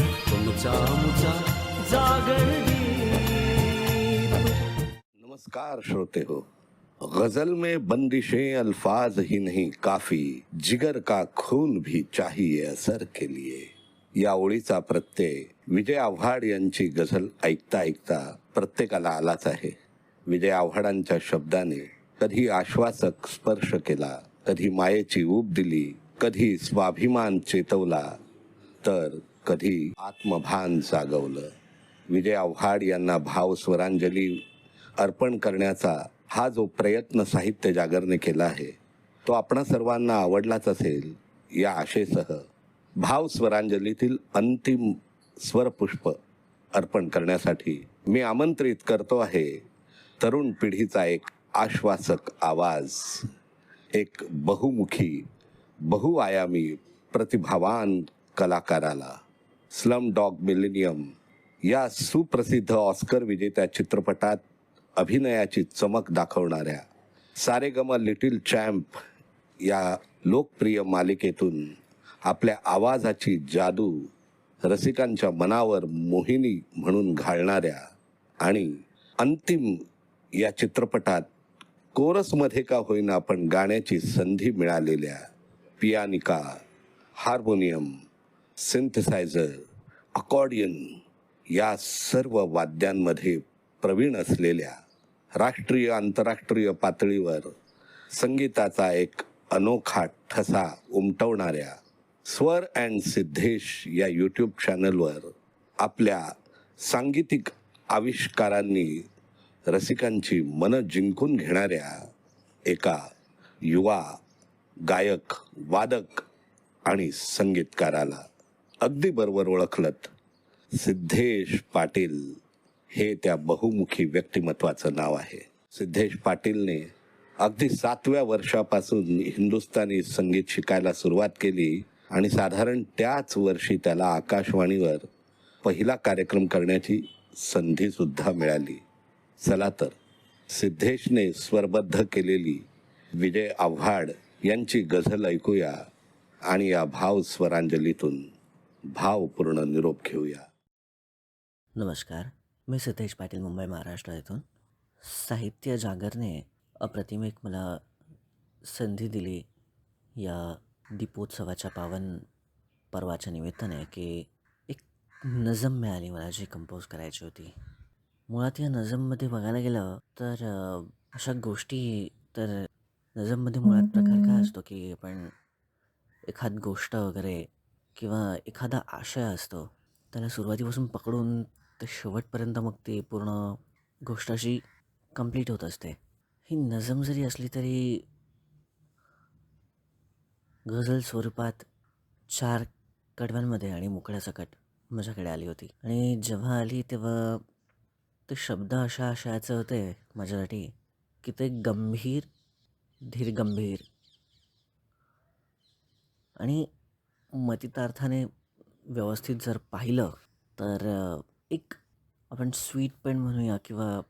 तुमचा मुचा जागर नमस्कार श्रोते हो गजल में बंदिशें अल्फाज ही नहीं काफी जिगर का खून भी चाहिए असर के लिए। या ओळीचा प्रत्यय विजय आव्हाड यांची गझल ऐकता ऐकता प्रत्येकाला आलाच आहे. विजय आव्हाडांच्या शब्दाने कधी आश्वासक स्पर्श केला कधी मायेची ऊब दिली कधी स्वाभिमान चेतवला तर कधी आत्मभान जागवलं. विजय आव्हाड यांना भाव स्वरांजली अर्पण करण्याचा हा जो प्रयत्न साहित्य जागरने केला आहे तो आपणा सर्वांना आवडलाच असेल या आशेसह भाव स्वरांजलीतील अंतिम स्वरपुष्प अर्पण करण्यासाठी मी आमंत्रित करतो आहे तरुण पिढीचा एक आश्वासक आवाज एक बहुमुखी बहुआयामी प्रतिभावान कलाकाराला. स्लम डॉग मिलेनियम या सुप्रसिद्ध ऑस्कर विजेत्या चित्रपटात अभिनयाची चमक दाखवणाऱ्या सारेगम लिटिल चॅम्प या लोकप्रिय मालिकेतून आपल्या आवाजाची जादू रसिकांच्या मनावर मोहिनी म्हणून घालणाऱ्या आणि अंतिम या चित्रपटात कोरसमध्ये का होईना पण गाण्याची संधी मिळालेल्या पियानिका हार्मोनियम सिंथसायझर अकॉर्डियन या सर्व वाद्यांमध्ये प्रवीण असलेल्या राष्ट्रीय आंतरराष्ट्रीय पातळीवर संगीताचा एक अनोखा ठसा उमटवणाऱ्या स्वर अँड सिद्धेश या यूट्यूब चॅनलवर आपल्या सांगीतिक आविष्कारांनी रसिकांची मनं जिंकून घेणाऱ्या एका युवा गायक वादक आणि संगीतकाराला अगदी बरोबर ओळखलत. सिद्धेश पाटील हे त्या बहुमुखी व्यक्तिमत्वाचं नाव आहे. सिद्धेश पाटीलने अगदी सातव्या वर्षापासून हिंदुस्थानी संगीत शिकायला सुरुवात केली आणि साधारण त्याच वर्षी त्याला आकाशवाणीवर पहिला कार्यक्रम करण्याची संधीसुद्धा मिळाली. चला तर सिद्धेशने स्वरबद्ध केलेली विजय आव्हाड यांची गझल ऐकूया आणि या भाव स्वरांजलीतून भावपूर्ण निरोप घेऊया. नमस्कार. मी सिद्धेश पाटील मुंबई महाराष्ट्र येथून. साहित्य जागरने अप्रतिम एक मला संधी दिली या दीपोत्सवाच्या पावन पर्वाच्या निमित्ताने की एक नजम मिळाली मला जी कंपोज करायची होती. मुळात या नजममध्ये बघायला गेलं तर अशा गोष्टी तर नजममध्ये मुळात प्रकार काय असतो की आपण एखाद गोष्ट वगैरे किंवा एखादा आशय असतो त्याला सुरुवातीपासून पकडून ते शेवटपर्यंत मग ती पूर्ण गोष्ट अशी कंप्लीट होत असते. ही नजम जरी असली तरी गझल स्वरूपात चार कडव्यांमध्ये आणि मोकळ्या सकट माझ्याकडे आली होती. आणि जेव्हा आली तेव्हा ते शब्द अशा आशयाचे होते माझ्यासाठी की ते गंभीर धीर गंभीर. आणि मतितार्थाने व्यवस्थित जर पाहिलं तर एक आपण स्वीट पेन म्हणूया किंवा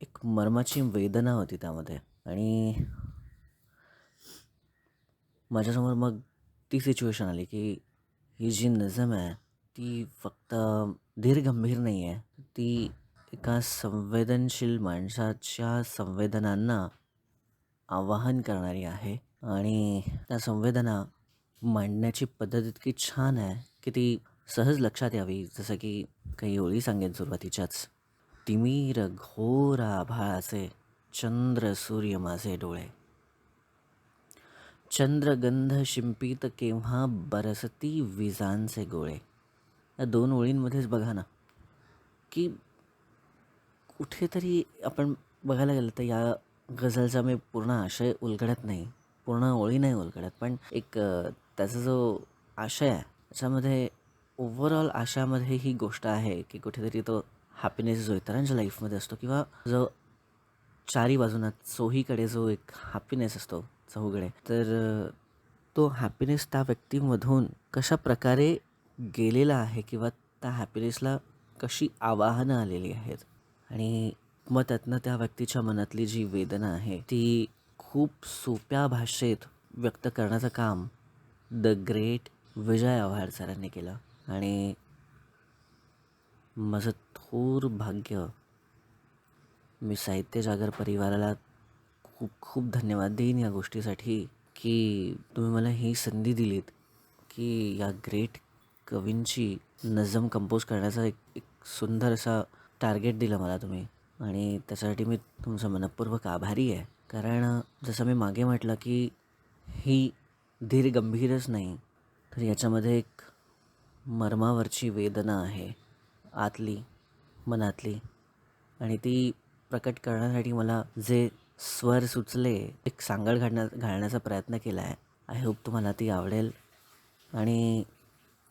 एक मर्माची वेदना होती त्यामध्ये. आणि माझ्यासमोर मग ती सिच्युएशन आली की ही जी नजम आहे ती फक्त धीरगंभीर नाही आहे ती एका संवेदनशील माणसाच्या संवेदनांना आवाहन करणारी आहे. आणि त्या संवेदना मांडण्याची पद्धत इतकी छान आहे की ती सहज लक्षात यावी. जसं की काही ओळी सांगेन सुरुवातीच्याच. तिमीर घोर आभाळाचे चंद्र सूर्य माझे डोळे. चंद्रगंध शिंपीत केव्हा बरसती विजांचे गोळे. या दोन ओळींमध्येच बघा ना की कुठेतरी आपण बघायला गेलं तर या गझलचा मी पूर्ण आशय उलगडत नाही. पूर्ण ओळी नाही उलगडत पण एक त्याचा जो आशय आहे त्याच्यामध्ये ओव्हरऑल आशामध्ये ही गोष्ट आहे की कुठेतरी तो हॅपीनेस जो इतरांच्या लाईफमध्ये असतो किंवा जो चारी बाजूनं चोहीकडे जो एक हॅपीनेस असतो चहूकडे तर तो हॅपीनेस त्या व्यक्तीमधून कशा प्रकारे गेलेला आहे किंवा त्या हॅपीनेसला कशी आवाहनं आलेली आहेत? आणि मग त्यातनं त्या व्यक्तीच्या मनातली जी वेदना आहे ती खूप सोप्या भाषेत व्यक्त करण्याचं काम द ग्रेट विजय आव्हाड सरांनी केलं. आणि माझं थोर भाग्य मी साहित्य जागर परिवाराला खूप खूप धन्यवाद देईन या गोष्टीसाठी की तुम्ही मला ही संधी दिलीत की या ग्रेट कवींची नजम कंपोज करण्याचा एक एक सुंदर असा टार्गेट दिलं मला तुम्ही. आणि त्याच्यासाठी मी तुमचं मनपूर्वक आभारी आहे. कारण जसं मी मागे म्हटलं की ही धीर गंभीरच नाही तर याच्यामध्ये एक मर्मावरची वेदना आहे आतली मनातली. आणि ती प्रकट करण्यासाठी मला जे स्वर सुचले एक सांगड घालण्या घालण्याचा प्रयत्न केला आहे आय होप तुम्हाला ती आवडेल. आणि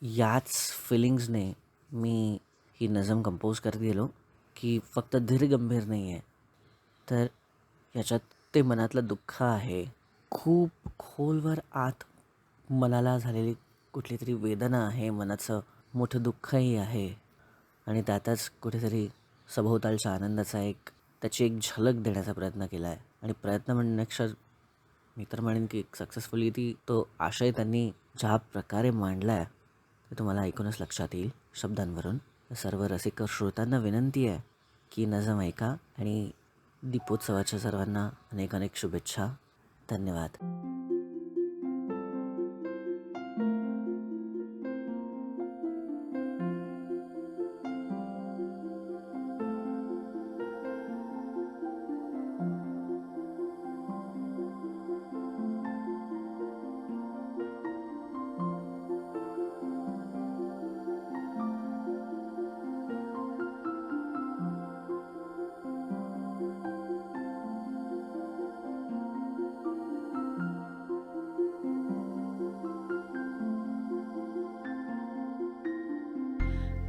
याच फिलिंग्सने मी ही नजम कंपोज करत गेलो की फक्त धीर गंभीर नाही आहे तर याच्यात ते मनातलं दुःख आहे. खूप खोलवर आत मनाला झालेली कुठली तरी वेदना आहे मनाचं मोठं दुःखही आहे. आणि त्यातच कुठेतरी सभोवतालच्या आनंदाचा एक त्याची एक झलक देण्याचा प्रयत्न केला आहे आणि प्रयत्न म्हणण्यापेक्षा मी तर म्हणेन की सक्सेसफुली ती तो आशय त्यांनी ज्या प्रकारे मांडला आहे ते तुम्हाला ऐकूनच लक्षात येईल शब्दांवरून. सर्व रसिक श्रोतांना विनंती आहे की नजम ऐका आणि दीपोत्सवाच्या सर्वांना अनेक अनेक शुभेच्छा. धन्यवाद.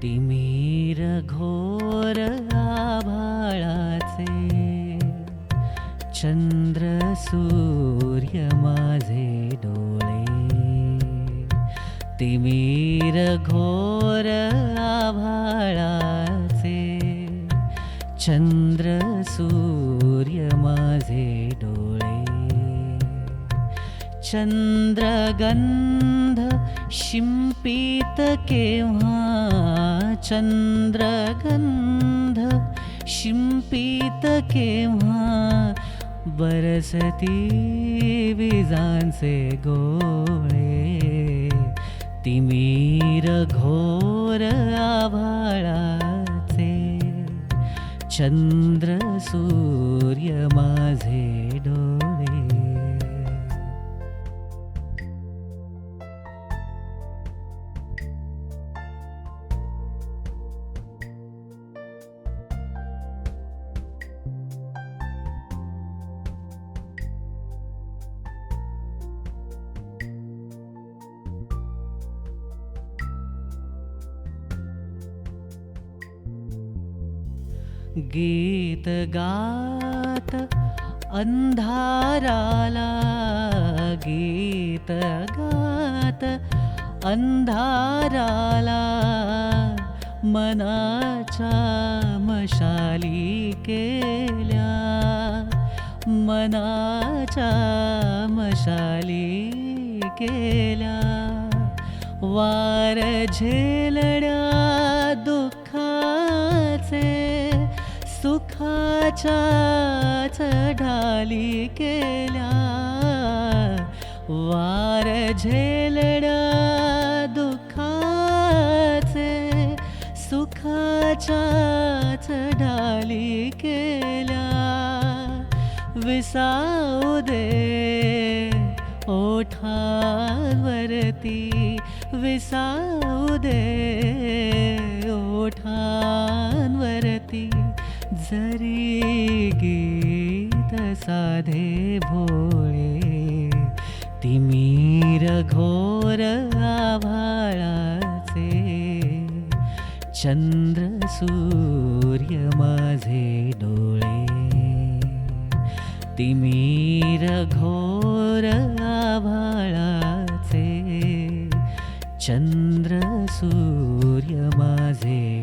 तिमीर घोर आभाळाचे चंद्र सूर्य माझे डोळे. तिमीर घोर आभाळाचे चंद्र सूर्य माझे डोळे. चंद्रगंध शिंपित केव्हा चंद्रगंध? शिंपित केव्हा बरसती विजांचे गोळे? तिमीर घोर आभाळाचे चंद्र सूर्य माझे गीत गात अंधाराला गीत गात अंधाराला मनाच्या मशाली केल्या मनाच्या मशाली केल्या. वार झेलड्या दुःखाचे सुखाच्या ढाली केल्या. वार झेलड्या दुखाचे सुखाच्या ढाली केल्या. विसाऊ दे ओठावरती विसाऊ दे ओठा जरी गीत साधे भोळे तिमीर घोर आभाळाचे चंद्र सूर्य माझे डोळे. तिमीर घोर आभाळाचे चंद्र सूर्य माझे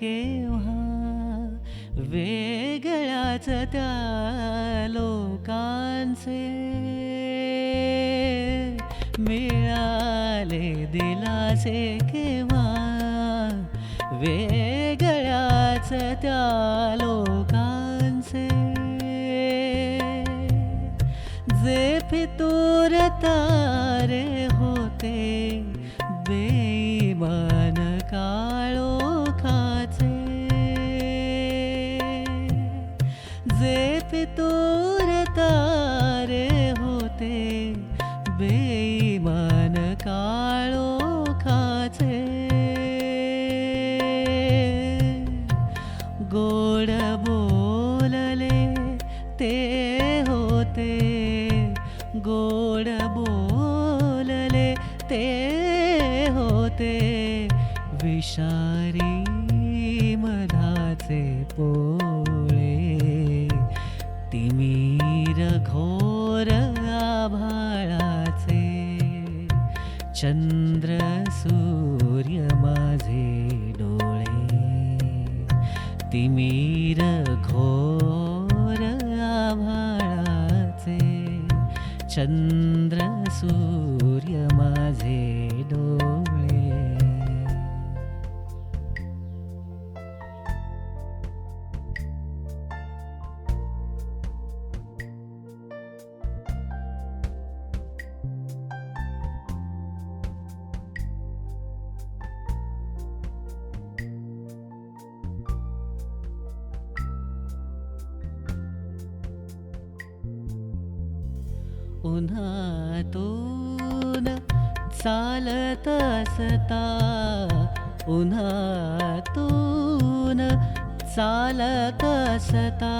केव्हा वेगळ्याच त्या लोकांचे मिळाले दिलासे केव्हा वेगळ्याच त्या लोकांचे जे फितूर तारे होते, बेईमान जे फितूर तारे होते बेईमान काळोखाचे गोड बोलले ते होते गोड बोलले ते होते। विषारी मधाचे पोळे चंद्र सूर्य माझे डोळे तिमीर घोर आभाळाचे चंद्र सूर्य उन्हातून चालत असता. उन्हातून चालत असता.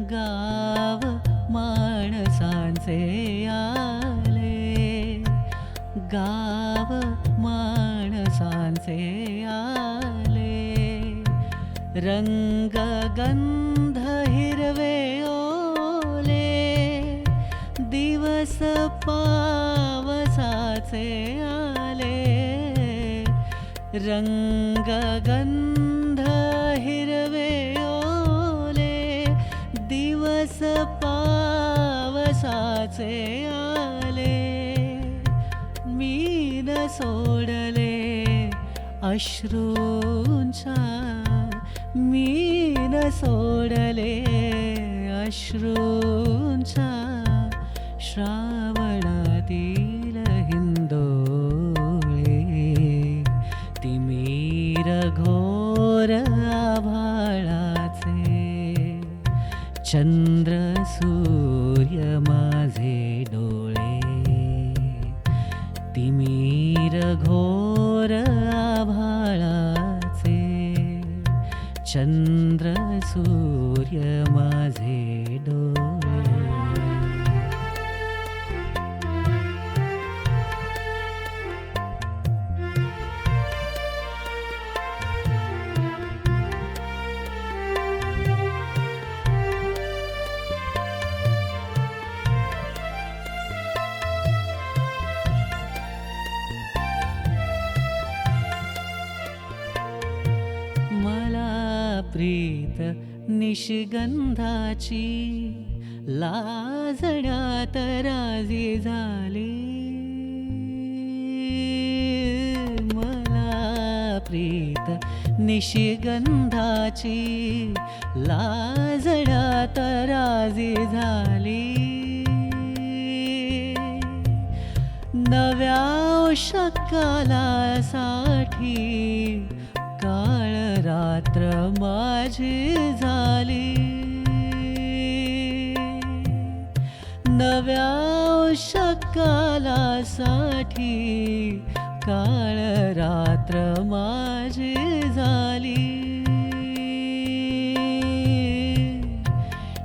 गाव माणसांचे आले. गाव माणसांचे आले. रंग गंध हिरवे दिवस पावसाचे आले रंग गंध हिरवे ओले दिवस पावसाचे आले. मी न सोडले अश्रूंच्या मी न सोडले अश्रूंच्या. श्रावणातील हिंदोळे तिमीर घोर आभाळाचे चंद्र सूर्य माझे डोळे तिमीर घोर आभाळाचे चंद्र सूर्य माझे प्रीत निशिगंधाची लाजण्यात तराजी झाली. मला प्रीत निशिगंधाची लाजण्यात तराजी झाली. नव्या शकालासाठी काय रात्र माझी झाली. नव्या शकालासाठी काळ रात्र माझी झाली.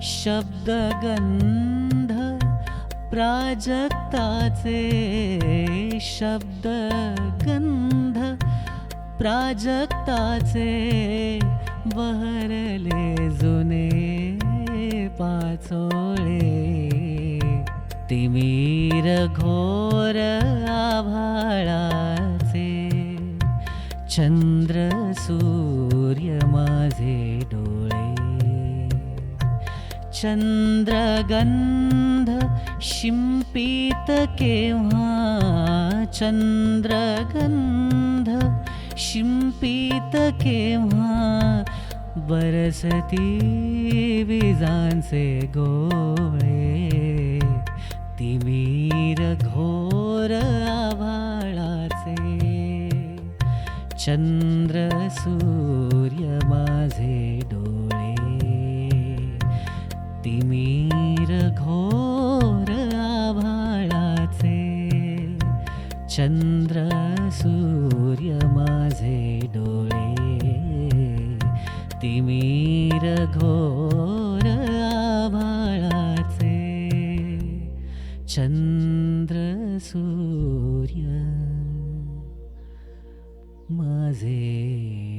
शब्दगंध प्राजक्ताचे शब्दगंध प्राजक्ताचे बहरले जुने पाचोळे. तिमीर घोर आभाळाचे चंद्र सूर्य माझे डोळे. चंद्रगंध शिंपित केव्हा चंद्रगंध शिंपीत केव्हा बरसती विजांचे गोळे. तिमीर घोर आभाळाचे. चंद्र सूर्य माझे डोळे. तिमीर घोर आभाळाचे. चंद्र सूर्य माझे तिमीर घोर आभाळाचे चंद्र सूर्य माझे